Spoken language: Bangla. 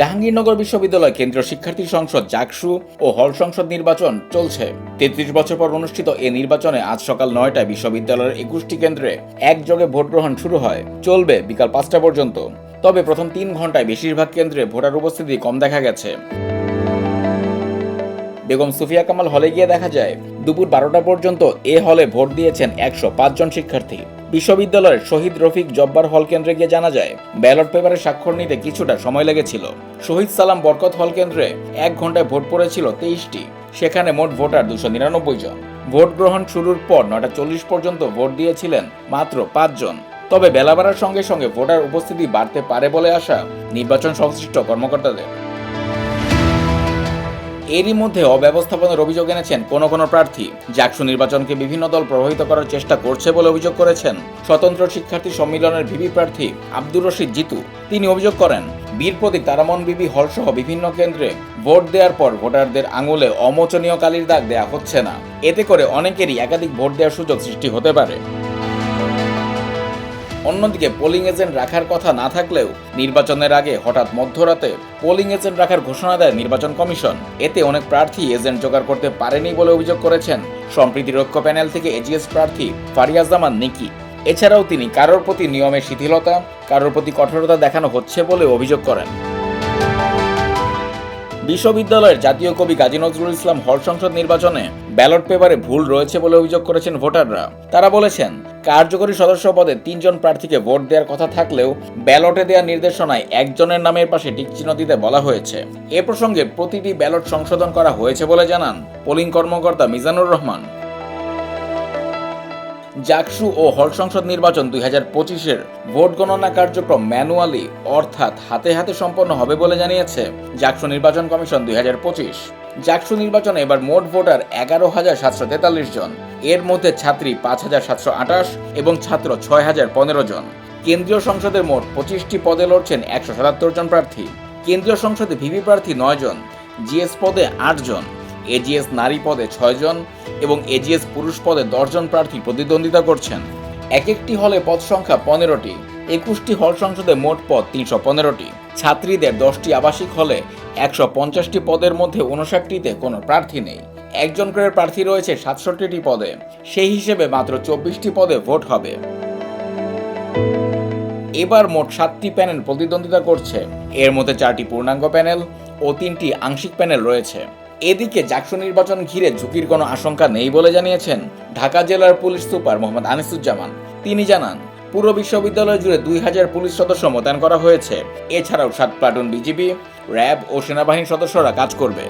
জাহাঙ্গীরনগর বিশ্ববিদ্যালয় কেন্দ্রীয় শিক্ষার্থী সংসদ জাকসু ও হল সংসদ নির্বাচন চলছে। তেত্রিশ বছর পর অনুষ্ঠিত এ নির্বাচনে আজ সকাল নয়টায় বিশ্ববিদ্যালয়ের একুশটি কেন্দ্রে একযোগে ভোট গ্রহণ শুরু হয়। চলবে বিকাল পাঁচটা পর্যন্ত। তবে প্রথম তিন ঘন্টায় বেশিরভাগ কেন্দ্রে ভোটার উপস্থিতি কম দেখা গেছে। বেগম সুফিয়া কামাল হলে গিয়ে দেখা যায়, দুপুর বারোটা পর্যন্ত এ হলে ভোট দিয়েছেন একশো জন শিক্ষার্থী। বিশ্ববিদ্যালয়ের শহীদ রফিক জব্বার হল কেন্দ্রে গিয়ে জানা যায়, ব্যালট পেপারে স্বাক্ষর নিতে কিছুটা সময় লেগেছিল। শহীদ সালাম বরকত হল কেন্দ্রে এক ঘন্টায় ভোট পড়েছিল তেইশটি। সেখানে মোট ভোটার দুশো নিরানব্বই জন। ভোট গ্রহণ শুরুর পর নটা চল্লিশ পর্যন্ত ভোট দিয়েছিলেন মাত্র পাঁচজন তবে বেলা বাড়ার সঙ্গে সঙ্গে ভোটার উপস্থিতি বাড়তে পারে বলে আশা নির্বাচন সংশ্লিষ্ট কর্মকর্তাদের। এরই মধ্যে অব্যবস্থাপনার অভিযোগ এনেছেন কোনো কোনো প্রার্থী। জাকসু নির্বাচনকে বিভিন্ন দল প্রভাবিত করার চেষ্টা করছে বলে অভিযোগ করেছেন স্বতন্ত্র শিক্ষার্থী সম্মিলনের ভিভি প্রার্থী আব্দুর রশিদ জিতু। তিনি অভিযোগ করেন, বীর প্রতীক তারামন বিবি হলসহ বিভিন্ন কেন্দ্রে ভোট দেওয়ার পর ভোটারদের আঙুলে অমোচনীয় কালির দাগ দেয়া হচ্ছে না। এতে করে অনেকেরই একাধিক ভোট দেওয়ার সুযোগ সৃষ্টি হতে পারে। অন্যদিকে পোলিং এজেন্ট রাখার কথা না থাকলেও নির্বাচনের আগে হঠাৎ মধ্যরাতে পোলিং এজেন্ট রাখার ঘোষণা দেয় নির্বাচন কমিশন। এতে অনেক প্রার্থী এজেন্ট জোগাড় করতে পারেনি বলে অভিযোগ করেছেন। সম্প্রীতি রক্ষ প্যানেল থেকে এজিএস প্রার্থী ফারিয়াজ জামান নিকি। এছাড়াও তিনি কারোর প্রতি নিয়মের শিথিলতা, কারোর প্রতি কঠোরতা দেখানো হচ্ছে বলে অভিযোগ করেন। বিশ্ববিদ্যালয়ের জাতীয় কবি কাজী নজরুল ইসলাম হল সংসদ নির্বাচনে ব্যালট পেপারে ভুল রয়েছে বলে অভিযোগ করেছেন ভোটাররা। তারা বলেছেন কার্যকরী সদস্য পদে তিনজন প্রার্থীকে ভোট দেওয়ার কথা থাকলেও ব্যালটে দেওয়ার নির্দেশনায় একজনের নামের পাশে টিকচিহ্ন দিতে বলা হয়েছে। এ প্রসঙ্গে প্রতিটি ব্যালট সংশোধন করা হয়েছে বলে জানান পোলিং কর্মকর্তা মিজানুর রহমান। জাকসু ও হল সংসদ নির্বাচন দুই হাজার পঁচিশের ভোট গণনা কার্যক্রম ম্যানুয়ালি, অর্থাৎ হাতে হাতে সম্পন্ন হবে বলে জানিয়েছে জাকসু নির্বাচন কমিশন দুই হাজার পঁচিশ। জাকসু নির্বাচনে এবার মোট ভোটার এগারো হাজার সাতশো তেতাল্লিশ জন, এর মধ্যে ছাত্রী পাঁচ হাজার সাতশো আঠাশ এবং ছাত্র ছয় হাজার পনেরো জন। কেন্দ্রীয় সংসদের মোট পঁচিশটি পদে লড়ছেন একশো সাতাত্তর জন প্রার্থী। কেন্দ্রীয় সংসদে ভিভি প্রার্থী নয় জন, জিএস পদে আট জন। এজিএস নারী পদে ছয়জন এবং এজিএস পুরুষ পদে দশজন প্রার্থী প্রতিদ্বন্দ্বিতা করছেন। এক একটি হলে পদ সংখ্যা পনেরোটি, একুশটি হল সংসদে মোট পদ তিনশো পনেরোটি। ছাত্রীদের দশটি আবাসিক হলে একশো পঞ্চাশটি পদের মধ্যে উনষাটটিতে কোনো প্রার্থী নেই। একজন করে প্রার্থী রয়েছে সাতষট্টিটি পদে, সেই হিসেবে মাত্র চব্বিশটি পদে ভোট হবে। এবার মোট সাতটি প্যানেল প্রতিদ্বন্দ্বিতা করছে। এর মধ্যে চারটি পূর্ণাঙ্গ প্যানেল ও তিনটি আংশিক প্যানেল রয়েছে। এদিকে জাকসু নির্বাচন ঘিরে ঝুঁকির কোনো আশঙ্কা নেই বলে জানিয়েছেন ঢাকা জেলার পুলিশ সুপার মোহাম্মদ আনিসুজ্জামান। তিনি জানান পুরো বিশ্ববিদ্যালয় জুড়ে দুই হাজার পুলিশ সদস্য মোতায়েন করা হয়েছে। এছাড়াও সাত প্লাটুন বিজিবি, র্যাব ও সেনাবাহিনীর সদস্যরা কাজ করবে।